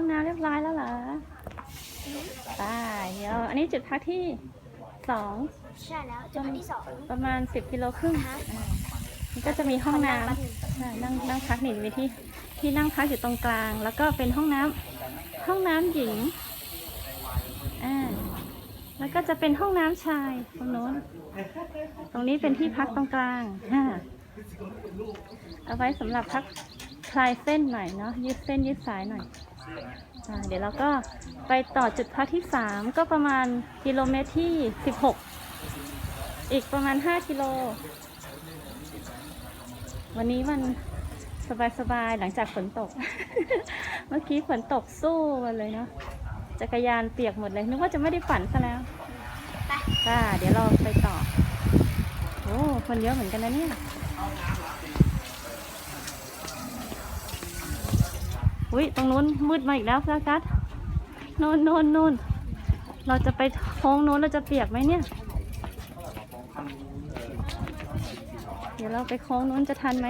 องน้ำเรียบร้อยแล้วเหรอไปเดี๋ยวอันนี้จุดพักที่สองใช่แล้วจุดที่สองประมาณ10กิโลครึ่งฮะมันก็จะมีห้องน้ขอนั่งแป๊บหนึ่งำใช่นั่งนั่งพักนี่มีที่ที่นั่งพักอยู่ตรงกลาง แล้วก็เป็นห้องน้ำห้องน้ำหญิงอ่าแล้วก็จะเป็นห้องน้ำชายตรงโน้น ตรงนี้เป็นที่พักตรงกลางอ่าเอาไว้สำหรับพักคลายเส้นหน่อยเนาะยืดเส้นยืดสายหน่อย อ่าเดี๋ยวเราก็ไปต่อจุดพักที่ 3 ก็ประมาณกิโลเมตรที่ 16 อีกประมาณ 5 กิโล วันนี้มันสบายๆ หลังจากฝนตก เมื่อกี้ฝนตกสู้กันเลยเนาะจักรยานเปียกหมดเลย นึกว่าจะไม่ได้ปั่นซะแล้วไปจ้าเดี๋ยวเราไปต่อ โอ้ คนเยอะเหมือนกันนะเนี่ย อุ้ยตรงนู้นมืดมาอีกแล้วโฟกัสนู่นนู่นนู่นเราจะไปท้องนู้นเราจะเปียกไหมเนี่ย เดี๋ยวเราไปโค้งนู้นจะทันไหม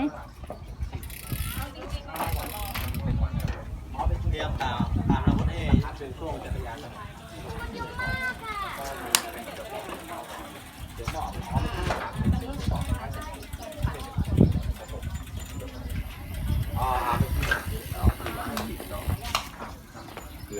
เตรียมตามตามเราคนเอเป็นช่วงจักรยานนะอ๋อเกลือ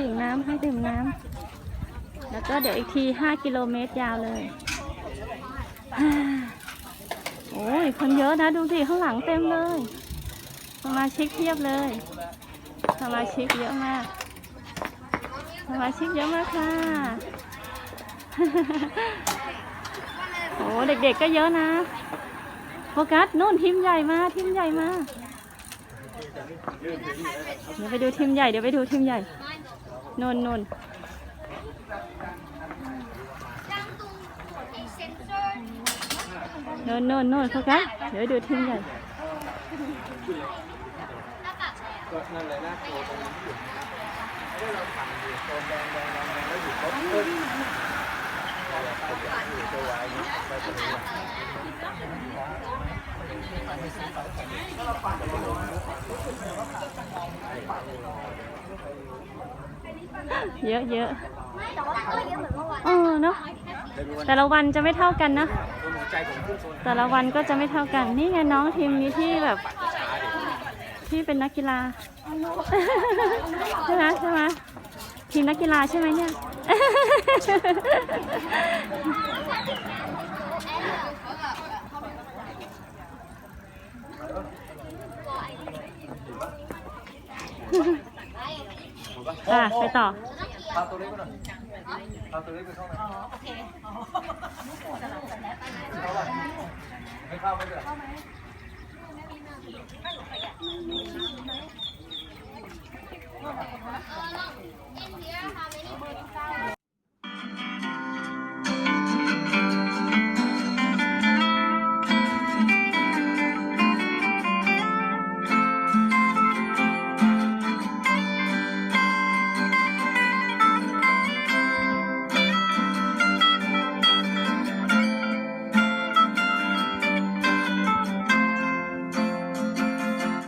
ดื่มน้ำให้ดื่มน้ำแล้วก็เดี๋ยวอีกที5กิโลเมตรยาวเลยโอ้ยคนเยอะนะดูสิข้างหลังเต็มเลยสมาชิกเพียบเลยสมาชิกเยอะมากสมาชิกเยอะมากค่ะโอ้เด็กๆก็เยอะนะโฟกัสนู่นทีมใหญ่มาทีมใหญ่มาเดี๋ยวไปดูทีมใหญ่เดี๋ยวไปดูทีมใหญ่ นนนนดังตรงไอ้เซนเซอร์นนนนนโฟกัสเดี๋ยวไปดูทีมใหญ่หน้ากากอะไรอะก็นั่นเลยนะตัวตรงนี้หยุดไม่ได้เราทำอยู่ตัวแดงแดงแดงแล้วหยุดปุ๊บเออเราขยับอยู่ตัวไว้ไปตรงนี้เยอะเยอะไม่แต่ว่าก็เยอะเหมือนเมื่อวานเออเนาะแต่ละวันจะไม่เท่ากันนะหัวใจผมขึ้นโซนแต่ละวันก็จะไม่เท่ากัน นี่ไงน้องทีมนี้ที่แบบ ที่เป็นนักกีฬาใช่ไหมใช่ไหมทีมนักกีฬาใช่ไหมเนี่ย อะ ไปต่อ พาตัวเล็กไปหน่อยพาตัวเล็กไปเข้าไหนโอเคไม่เข้าไม่เป็นไร